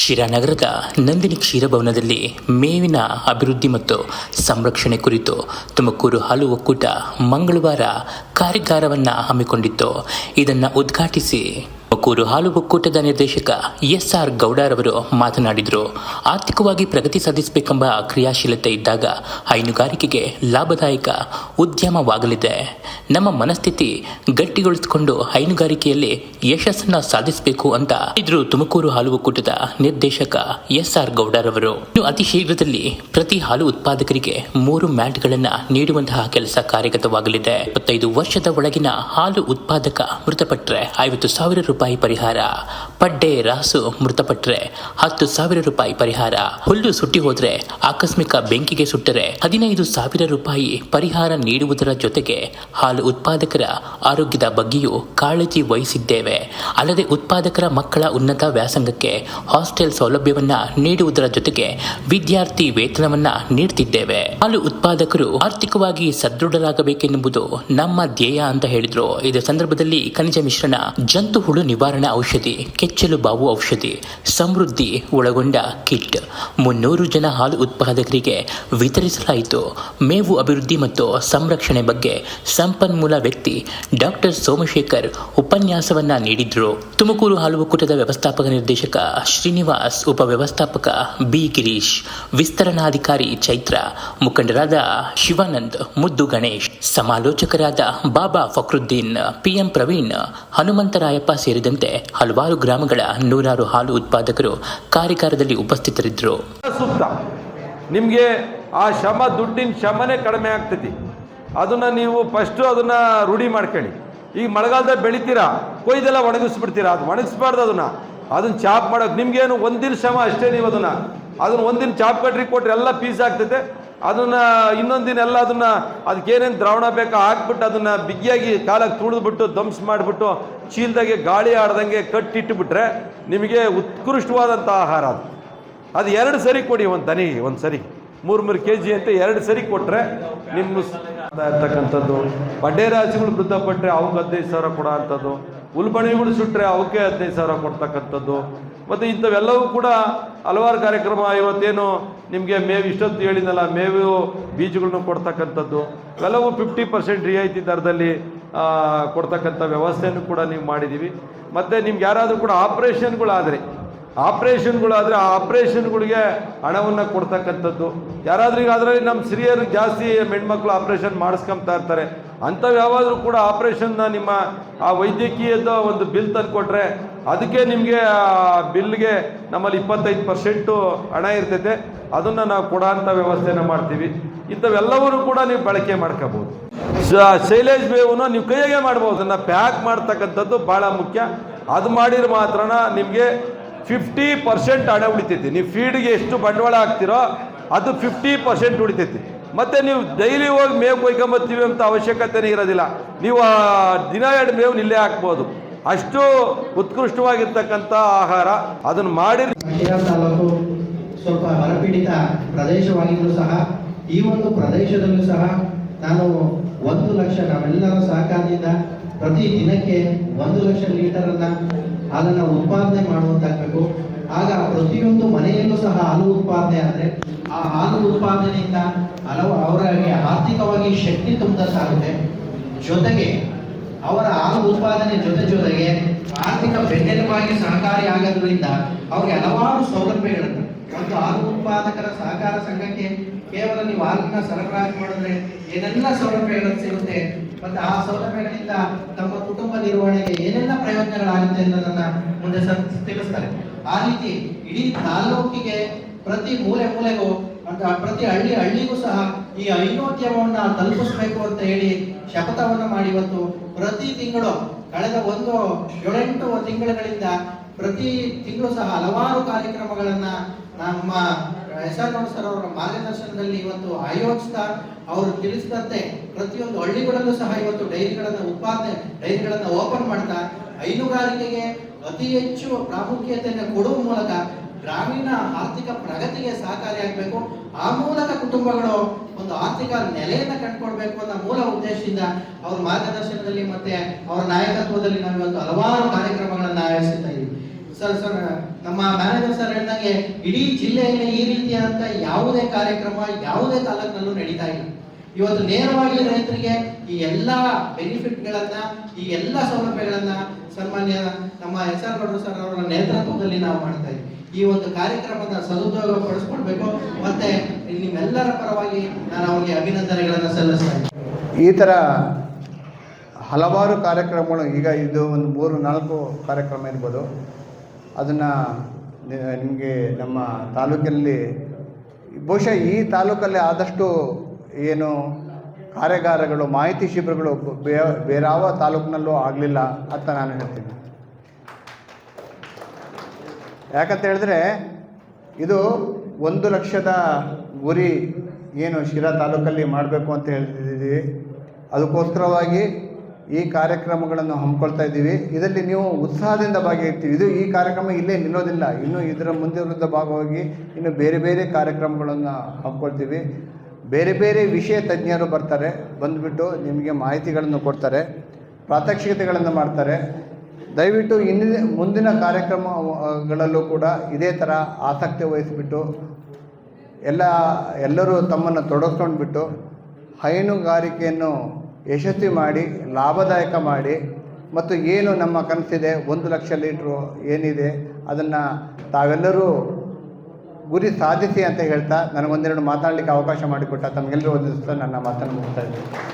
ಶಿರಾನಗರದ ನಂದಿನಿ ಕ್ಷೀರಭವನದಲ್ಲಿ ಮೇವಿನ ಅಭಿವೃದ್ಧಿ ಮತ್ತು ಸಂರಕ್ಷಣೆ ಕುರಿತು ತುಮಕೂರು ಹಾಲು ಒಕ್ಕೂಟ ಮಂಗಳವಾರ ಕಾರ್ಯಾಗಾರವನ್ನು ಹಮ್ಮಿಕೊಂಡಿತ್ತು. ಇದನ್ನು ಉದ್ಘಾಟಿಸಿ ತುಮಕೂರು ಹಾಲು ಒಕ್ಕೂಟದ ನಿರ್ದೇಶಕ ಎಸ್ ಆರ್ ಗೌಡರವರು ಮಾತನಾಡಿದರು. ಆರ್ಥಿಕವಾಗಿ ಪ್ರಗತಿ ಸಾಧಿಸಬೇಕೆಂಬ ಕ್ರಿಯಾಶೀಲತೆ ಇದ್ದಾಗ ಹೈನುಗಾರಿಕೆಗೆ ಲಾಭದಾಯಕ ಉದ್ಯಮವಾಗಲಿದೆ. ನಮ್ಮ ಮನಸ್ಥಿತಿ ಗಟ್ಟಿಗೊಳಿಸಿಕೊಂಡು ಹೈನುಗಾರಿಕೆಯಲ್ಲಿ ಯಶಸ್ಸನ್ನ ಸಾಧಿಸಬೇಕು ಅಂತ ಇದ್ರು ತುಮಕೂರು ಹಾಲು ಒಕ್ಕೂಟದ ನಿರ್ದೇಶಕ ಎಸ್ ಆರ್ ಗೌಡರವರು ಇನ್ನು ಅತಿ ಶೀಘ್ರದಲ್ಲಿ ಪ್ರತಿ ಹಾಲು ಉತ್ಪಾದಕರಿಗೆ ಮೂರು ಮ್ಯಾಟ್ಗಳನ್ನು ನೀಡುವಂತಹ ಕೆಲಸ ಕಾರ್ಯಗತವಾಗಲಿದೆ. ಇಪ್ಪತ್ತೈದು ವರ್ಷದ ಒಳಗಿನ ಹಾಲು ಉತ್ಪಾದಕ ಮೃತಪಟ್ಟರೆ ಐವತ್ತು ಸಾವಿರ ರೂಪಾಯಿ ಪರಿಹಾರ. ಪಡ್ಡೆ ರಾಸು ಮೃತಪಟ್ಟರೆ ಹತ್ತು ಸಾವಿರ ರೂಪಾಯಿ ಪರಿಹಾರ. ಹುಲ್ಲು ಸುಟ್ಟಿ ಹೋದ್ರೆ ಆಕಸ್ಮಿಕ ಬೆಂಕಿಗೆ ಸುಟ್ಟರೆ ಹದಿನೈದು ಸಾವಿರ ರೂಪಾಯಿ ಪರಿಹಾರ ನೀಡುವುದರ ಜೊತೆಗೆ ಹಾಲು ಉತ್ಪಾದಕರ ಆರೋಗ್ಯದ ಬಗ್ಗೆಯೂ ಕಾಳಜಿ ವಹಿಸಿದ್ದೇವೆ. ಅಲ್ಲದೆ ಉತ್ಪಾದಕರ ಮಕ್ಕಳ ಉನ್ನತ ವ್ಯಾಸಂಗಕ್ಕೆ ಹಾಸ್ಟೆಲ್ ಸೌಲಭ್ಯವನ್ನ ನೀಡುವುದರ ಜೊತೆಗೆ ವಿದ್ಯಾರ್ಥಿ ವೇತನವನ್ನ ನೀಡುತ್ತಿದ್ದೇವೆ ಹಾಲು ಉತ್ಪಾದಕರು ಆರ್ಥಿಕವಾಗಿ ಸದೃಢರಾಗಬೇಕೆನ್ನುವುದು ನಮ್ಮ ಧ್ಯೇಯ ಅಂತ ಹೇಳಿದ್ರು. ಇದೇ ಸಂದರ್ಭದಲ್ಲಿ ಖನಿಜ ಮಿಶ್ರಣ ಜಂತು ಹುಳು ನಿವಾರಣಾ ಔಷಧಿ, ಕೆಚ್ಚಲು ಬಾವು ಔಷಧಿ, ಸಮೃದ್ಧಿ ಒಳಗೊಂಡ ಕಿಟ್. ಮುನ್ನೂರು ಜನ ಹಾಲು ಉತ್ಪಾದಕರಿಗೆ ವಿತರಿಸಲಾಯಿತು. ಮೇವು ಅಭಿವೃದ್ಧಿ ಮತ್ತು ಸಂರಕ್ಷಣೆ ಬಗ್ಗೆ ಸಂಪನ್ಮೂಲ ವ್ಯಕ್ತಿ ಡಾಕ್ಟರ್ ಸೋಮಶೇಖರ್ ಉಪನ್ಯಾಸವನ್ನ ನೀಡಿದ್ರು. ತುಮಕೂರು ಹಾಲು ಒಕ್ಕೂಟದ ವ್ಯವಸ್ಥಾಪಕ ನಿರ್ದೇಶಕ ಶ್ರೀನಿವಾಸ್, ಉಪವ್ಯವಸ್ಥಾಪಕ ಬಿ. ಗಿರೀಶ್, ವಿಸ್ತರಣಾಧಿಕಾರಿ ಚೈತ್ರ, ಮುಖಂಡರಾದ ಶಿವಾನಂದ್, ಮುದ್ದು ಗಣೇಶ್, ಸಮಾಲೋಚಕರಾದ ಬಾಬಾ ಫಕ್ರುದ್ದೀನ್, ಪಿಎಂ ಪ್ರವೀಣ್, ಹನುಮಂತರಾಯಪ್ಪ ಸೇರಿದಂತೆ ಹಲವಾರು ಗ್ರಾಮಗಳ ನೂರಾರು ಹಾಲು ಉತ್ಪಾದಕರು ಕಾರ್ಯಾಗಾರದಲ್ಲಿ ಉಪಸ್ಥಿತರಿದ್ದರು. ಸೂಕ್ತ ನಿಮಗೆ ಆ ಶ್ರಮ, ದುಡ್ಡಿನ ಶ್ರಮನೇ ಕಡಿಮೆ ಆಗ್ತೈತಿ. ಅದನ್ನು ನೀವು ಫಸ್ಟು ಅದನ್ನು ರೂಢಿ ಮಾಡ್ಕೊಳ್ಳಿ. ಈಗ ಮಳೆಗಾಲದಲ್ಲಿ ಬೆಳಿತೀರಾ? ಕೊಯ್ದೆಲ್ಲ ಒಣಗಿಸ್ಬಿಡ್ತೀರಾ? ಅದು ಒಣಗಿಸ್ಬಾರ್ದು ಅದನ್ನು. ಅದನ್ನು ಚಾಪ್ ಮಾಡೋಕೆ ನಿಮಗೇನು ಒಂದಿನ ಶ್ರಮ ಅಷ್ಟೇ ನೀವು ಅದನ್ನು ಅದನ್ನು ಒಂದಿನ ಚಾಪ್ ಕಟ್ರಿ ಕೊಟ್ರೆ ಎಲ್ಲ ಪೀಸ್ ಆಗ್ತೈತೆ ಅದನ್ನು ಇನ್ನೊಂದಿನ ದಿನ ಎಲ್ಲ ಅದನ್ನು ಅದಕ್ಕೇನೇನು ದ್ರಾವಣ ಬೇಕೋ ಹಾಕ್ಬಿಟ್ಟು ಅದನ್ನು ಬಿಗಿಯಾಗಿ ಕಾಲಕ್ಕೆ ತುಳಿದ್ಬಿಟ್ಟು ಧ್ವಂಸ ಮಾಡಿಬಿಟ್ಟು ಚೀಲದಾಗೆ ಗಾಳಿ ಆಡ್ದಂಗೆ ಕಟ್ಟಿಟ್ಟುಬಿಟ್ರೆ ನಿಮಗೆ ಉತ್ಕೃಷ್ಟವಾದಂಥ ಆಹಾರ ಅದು. ಅದು ಎರಡು ಸರಿ ಕೊಡಿ ಒಂದು ದನಿಗೆ ಒಂದು ಸರಿ. ಮೂರು ಮೂರು ಕೆ ಜಿ ಅಂತ ಎರಡು ಸರಿ ಕೊಟ್ಟರೆ ನಿಮ್ಮ ಇರ್ತಕ್ಕಂಥದ್ದು. ಬಡ್ಡೆ ರಾಜ್ಯಗಳು ಮೃತಪಟ್ಟರೆ ಅವ್ರಿಗೆ ಹದಿನೈದು ಸಾವಿರ ಕೊಡೋ ಅಂಥದ್ದು. ಉಲ್ಬಣಿಗಳು ಸುಟ್ಟರೆ ಅವಕ್ಕೆ ಹದಿನೈದು ಸಾವಿರ ಕೊಡ್ತಕ್ಕಂಥದ್ದು. ಮತ್ತು ಇಂಥವೆಲ್ಲವೂ ಕೂಡ ಹಲವಾರು ಕಾರ್ಯಕ್ರಮ ಇವತ್ತೇನು ನಿಮಗೆ ಮೇವು ಇಷ್ಟೊತ್ತು ಹೇಳಿದ್ನಲ್ಲ, ಮೇವು ಬೀಜಗಳನ್ನ ಕೊಡ್ತಕ್ಕಂಥದ್ದು. ಇವೆಲ್ಲವೂ ಫಿಫ್ಟಿ ಪರ್ಸೆಂಟ್ ರಿಯಾಯಿತಿ ದರದಲ್ಲಿ ಕೊಡ್ತಕ್ಕಂಥ ವ್ಯವಸ್ಥೆಯನ್ನು ಕೂಡ ನೀವು ಮಾಡಿದ್ದೀವಿ. ಮತ್ತು ನಿಮ್ಗೆ ಯಾರಾದರೂ ಕೂಡ ಆಪ್ರೇಷನ್ಗಳಾದರೆ ಆಪ್ರೇಷನ್ಗಳಾದರೆ ಆ ಆಪ್ರೇಷನ್ಗಳಿಗೆ ಹಣವನ್ನು ಕೊಡ್ತಕ್ಕಂಥದ್ದು. ಯಾರಾದ್ರೂ ಈಗ ಅದರಲ್ಲಿ ನಮ್ಮ ಸ್ತ್ರೀಯರು ಜಾಸ್ತಿ ಹೆಣ್ಮಕ್ಳು ಆಪ್ರೇಷನ್ ಮಾಡಿಸ್ಕೊಂತ ಇರ್ತಾರೆ. ಅಂಥವು ಯಾವಾದರೂ ಕೂಡ ಆಪ್ರೇಷನ್ನ ನಿಮ್ಮ ಆ ವೈದ್ಯಕೀಯದ ಒಂದು ಬಿಲ್ ತಂದು ಕೊಟ್ಟರೆ ಅದಕ್ಕೆ ನಿಮಗೆ ಬಿಲ್ಗೆ ನಮ್ಮಲ್ಲಿ ಇಪ್ಪತ್ತೈದು ಪರ್ಸೆಂಟು ಹಣ ಇರ್ತೈತೆ. ಅದನ್ನು ನಾವು ಕೊಡೋಂಥ ವ್ಯವಸ್ಥೆನ ಮಾಡ್ತೀವಿ. ಇಂಥವೆಲ್ಲವನ್ನೂ ಕೂಡ ನೀವು ಬಳಕೆ ಮಾಡ್ಕೋಬೋದು. ಶೈಲೇಜ್ ಬೇವನ್ನು ನೀವು ಕೈಯಾಗೆ ಮಾಡ್ಬೋದು. ಅದನ್ನು ಪ್ಯಾಕ್ ಮಾಡ್ತಕ್ಕಂಥದ್ದು ಭಾಳ ಮುಖ್ಯ. ಅದು ಮಾಡಿದ್ರೆ ಮಾತ್ರನ ನಿಮಗೆ ಫಿಫ್ಟಿ ಪರ್ಸೆಂಟ್ ಹಣ ಉಳಿತೈತಿ. ನೀವು ಫೀಡ್ಗೆ ಎಷ್ಟು ಬಂಡವಾಳ ಹಾಕ್ತಿರೋ ಅದು ಫಿಫ್ಟಿ ಪರ್ಸೆಂಟ್ ಉಳಿತೈತಿ. ಮತ್ತು ನೀವು ಡೈಲಿ ಹೋಗಿ ಮೇವು ಕೊಯ್ಕೊಂಬತ್ತೀವಿ ಅಂತ ಅವಶ್ಯಕತೆನೇ ಇರೋದಿಲ್ಲ. ನೀವು ದಿನ ಎರಡು ಮೇವು ಇಲ್ಲೇ ಹಾಕ್ಬೋದು. ಅಷ್ಟು ಉತ್ಕೃಷ್ಟವಾಗಿರ್ತಕ್ಕಂಥ ಆಹಾರ ಅದನ್ನು ಮಾಡಿ ತಾಲೂಕು ಸ್ವಲ್ಪ ಬರಪೀಡಿತ ಪ್ರದೇಶವಾಗಿದ್ದರೂ ಸಹ, ಈ ಒಂದು ಪ್ರದೇಶದಲ್ಲೂ ಸಹ ನಾನು ಒಂದು ಲಕ್ಷ ನಾವೆಲ್ಲರ ಸಹಕಾರದಿಂದ ಪ್ರತಿ ದಿನಕ್ಕೆ ಒಂದು ಲಕ್ಷ ಲೀಟರನ್ನ ಹಾಲನ್ನು ಉತ್ಪಾದನೆ ಮಾಡುವಂತಾಗಬೇಕು ಆಗ ಪ್ರತಿಯೊಂದು ಮನೆಯಲ್ಲೂ ಸಹ ಹಾಲು ಉತ್ಪಾದನೆ ಆದರೆ ಆ ಹಾಲು ಉತ್ಪಾದನೆಯಿಂದ ಹಲವು ಅವರಿಗೆ ಆರ್ಥಿಕವಾಗಿ ಶಕ್ತಿ ತುಂಬಿದಂತಾಗುತ್ತೆ. ಜೊತೆಗೆ ಅವರ ಹಾಲು ಉತ್ಪಾದನೆ ಜೊತೆ ಜೊತೆಗೆ ಆರ್ಥಿಕ ಬೆನ್ನೆಲುಬಾಗಿ ಸಹಕಾರಿ ಆಗೋದ್ರಿಂದ ಅವ್ರಿಗೆ ಹಲವಾರು ಸೌಲಭ್ಯಗಳನ್ನು ಒಂದು ಹಾಲು ಉತ್ಪಾದಕರ ಸಹಕಾರ ಸಂಘಕ್ಕೆ ಕೇವಲ ನೀವು ಹಾಲನ್ನ ಸರಬರಾಜು ಮಾಡಿದ್ರೆ ಏನೆಲ್ಲ ಸೌಲಭ್ಯಗಳು ಸಿಗುತ್ತೆ? ಮತ್ತೆ ಆ ಸೌಲಭ್ಯಗಳಿಂದ ತಮ್ಮ ಕುಟುಂಬ ನಿರ್ವಹಣೆಗೆ ಏನೆಲ್ಲ ಪ್ರಯೋಜನಗಳಾಗುತ್ತೆ ಅನ್ನೋದನ್ನ ಮುಂದೆ ತಿಳಿಸ್ತಾರೆ. ಆ ರೀತಿ ಇಡೀ ತಾಲೂಕಿಗೆ ಪ್ರತಿ ಮೂಲೆ ಮೂಲೆಗೂ ಅಂತ ಪ್ರತಿ ಹಳ್ಳಿ ಹಳ್ಳಿಗೂ ಸಹ ಈ ಐನೋದ್ಯಮವನ್ನ ತಲುಪಿಸ್ಬೇಕು ಅಂತ ಹೇಳಿ ಶಪಥವನ್ನು ಮಾಡಿ ಇವತ್ತು ಪ್ರತಿ ತಿಂಗಳು ಕಳೆದ ಒಂದು ಏಳೆಂಟು ತಿಂಗಳುಗಳಿಂದ ಪ್ರತಿ ತಿಂಗಳು ಸಹ ಹಲವಾರು ಕಾರ್ಯಕ್ರಮಗಳನ್ನ ನಮ್ಮ ಎಸ್ ಆರ್ ಸರ್ ಅವರ ಮಾರ್ಗದರ್ಶನದಲ್ಲಿ ಇವತ್ತು ಆಯೋಜಿಸ್ತಾ ಅವರು ತಿಳಿಸಿದಂತೆ ಪ್ರತಿಯೊಂದು ಹಳ್ಳಿಗಳಲ್ಲೂ ಸಹ ಇವತ್ತು ಡೈರಿಗಳನ್ನು ಉತ್ಪಾದನೆ, ಡೈರಿಗಳನ್ನು ಓಪನ್ ಮಾಡ್ತಾ ಹೈನುಗಾರಿಕೆಗೆ ಅತಿ ಹೆಚ್ಚು ಪ್ರಾಮುಖ್ಯತೆಯನ್ನು ಕೊಡುವ ಮೂಲಕ ಗ್ರಾಮೀಣ ಆರ್ಥಿಕ ಪ್ರಗತಿಗೆ ಸಹಕಾರಿಯಾಗಬೇಕು ಆ ಮೂಲಕ ಕುಟುಂಬಗಳು ಒಂದು ಆರ್ಥಿಕ ನೆಲೆಯನ್ನು ಕಂಡುಕೊಳ್ಬೇಕು ಅನ್ನೋ ಮೂಲ ಉದ್ದೇಶದಿಂದ ಅವ್ರ ಮಾರ್ಗದರ್ಶನದಲ್ಲಿ ಮತ್ತೆ ಅವರ ನಾಯಕತ್ವದಲ್ಲಿ ನಾವು ಇವತ್ತು ಹಲವಾರು ಕಾರ್ಯಕ್ರಮಗಳನ್ನು ಆಯೋಜಿಸ್ತಾ ಇದ್ದೀವಿ ಸರ್ ಸರ್, ನಮ್ಮ ಮ್ಯಾನೇಜರ್ ಸರ್ ಹೇಳಿದಂಗೆ ಇಡೀ ಜಿಲ್ಲೆಯಲ್ಲಿ ಈ ರೀತಿಯಾದಂಥ ಯಾವುದೇ ಕಾರ್ಯಕ್ರಮ, ಯಾವುದೇ ತಾಲೂಕಿನಲ್ಲೂ ನಡೀತಾ ಇಲ್ಲ. ಇವತ್ತು ನೇರವಾಗಿ ರೈತರಿಗೆ ಈ ಎಲ್ಲ ಬೆನಿಫಿಟ್ಗಳನ್ನ, ಈ ಎಲ್ಲ ಸೌಲಭ್ಯಗಳನ್ನ ಸನ್ಮಾನ್ಯ ನಮ್ಮ ಎಸ್ ಆರ್ ಸರ್ ಅವರ ನೇತೃತ್ವದಲ್ಲಿ ನಾವು ಮಾಡ್ತಾ ಇದ್ದೀವಿ ಈ ಒಂದು ಕಾರ್ಯಕ್ರಮದ ಸದುಪಯೋಗ ಪಡಿಸ್ಕೊಳ್ಬೇಕು ಮತ್ತೆ ನಿಮ್ಮೆಲ್ಲರ ಪರವಾಗಿ ನಾನು ಅವರಿಗೆ ಅಭಿನಂದನೆಗಳನ್ನ ಸಲ್ಲಿಸ್ತಾ ಈ ಥರ ಹಲವಾರು ಕಾರ್ಯಕ್ರಮಗಳು, ಈಗ ಇದು ಒಂದು ಮೂರು, ನಾಲ್ಕು ಕಾರ್ಯಕ್ರಮ ಇರ್ಬೋದು. ಅದನ್ನು ನಿಮಗೆ ನಮ್ಮ ತಾಲೂಕಿನಲ್ಲಿ ಬಹುಶಃ ಈ ತಾಲೂಕಲ್ಲಿ ಆದಷ್ಟು ಏನು ಕಾರ್ಯಾಗಾರಗಳು, ಮಾಹಿತಿ ಶಿಬಿರಗಳು ಬೇರಾವ ತಾಲೂಕಿನಲ್ಲೂ ಆಗಲಿಲ್ಲ ಅಂತ ನಾನು ಹೇಳ್ತೀನಿ. ಯಾಕಂತ ಹೇಳಿದ್ರೆ ಇದು ಒಂದು ಲಕ್ಷದ ಗುರಿ ಏನು ಶಿರಾ ತಾಲೂಕಲ್ಲಿ ಮಾಡಬೇಕು ಅಂತ ಹೇಳ್ತಿದ್ದೀವಿ. ಅದಕ್ಕೋಸ್ಕರವಾಗಿ ಈ ಕಾರ್ಯಕ್ರಮಗಳನ್ನು ಹಮ್ಮಿಕೊಳ್ತಾ ಇದ್ದೀವಿ. ಇದರಲ್ಲಿ ನೀವು ಉತ್ಸಾಹದಿಂದ ಭಾಗಿಯಾಗ್ತೀವಿ. ಇದು ಈ ಕಾರ್ಯಕ್ರಮ ಇಲ್ಲೇ ನಿಲ್ಲೋದಿಲ್ಲ. ಇನ್ನೂ ಇದರ ಮುಂದುವರಿದ ಭಾಗವಾಗಿ ಇನ್ನು ಬೇರೆ ಬೇರೆ ಕಾರ್ಯಕ್ರಮಗಳನ್ನು ಹಮ್ಮಿಕೊಳ್ತೀವಿ. ಬೇರೆ ಬೇರೆ ವಿಷಯ ತಜ್ಞರು ಬರ್ತಾರೆ, ಬಂದುಬಿಟ್ಟು ನಿಮಗೆ ಮಾಹಿತಿಗಳನ್ನು ಕೊಡ್ತಾರೆ, ಪ್ರಾತ್ಯಕ್ಷಿಕತೆಗಳನ್ನು ಮಾಡ್ತಾರೆ. ದಯವಿಟ್ಟು ಇಂದಿನ ಮುಂದಿನ ಕಾರ್ಯಕ್ರಮಗಳಲ್ಲೂ ಕೂಡ ಇದೇ ಥರ ಆಸಕ್ತಿ ವಹಿಸಿಬಿಟ್ಟು, ಎಲ್ಲ, ಎಲ್ಲರೂ ತಮ್ಮನ್ನು ತೊಡಗಿಸ್ಕೊಂಡ್ಬಿಟ್ಟು ಹೈನುಗಾರಿಕೆಯನ್ನು ಯಶಸ್ವಿ ಮಾಡಿ, ಲಾಭದಾಯಕ ಮಾಡಿ, ಮತ್ತು ಏನು ನಮ್ಮ ಕನಸಿದೆ, ಒಂದು ಲಕ್ಷ ಲೀಟ್ರು ಏನಿದೆ, ಅದನ್ನು ತಾವೆಲ್ಲರೂ ಗುರಿ ಸಾಧಿಸಿ ಅಂತ ಹೇಳ್ತಾ ನನಗೊಂದೆರಡು ಮಾತಾಡಲಿಕ್ಕೆ ಅವಕಾಶ ಮಾಡಿಕೊಟ್ಟ ತಮಗೆಲ್ಲರೂ ಒಂದು ನನ್ನ ಮಾತನ್ನು ಮುಗಿಸ್ತಾ ಇದ್ದೀನಿ.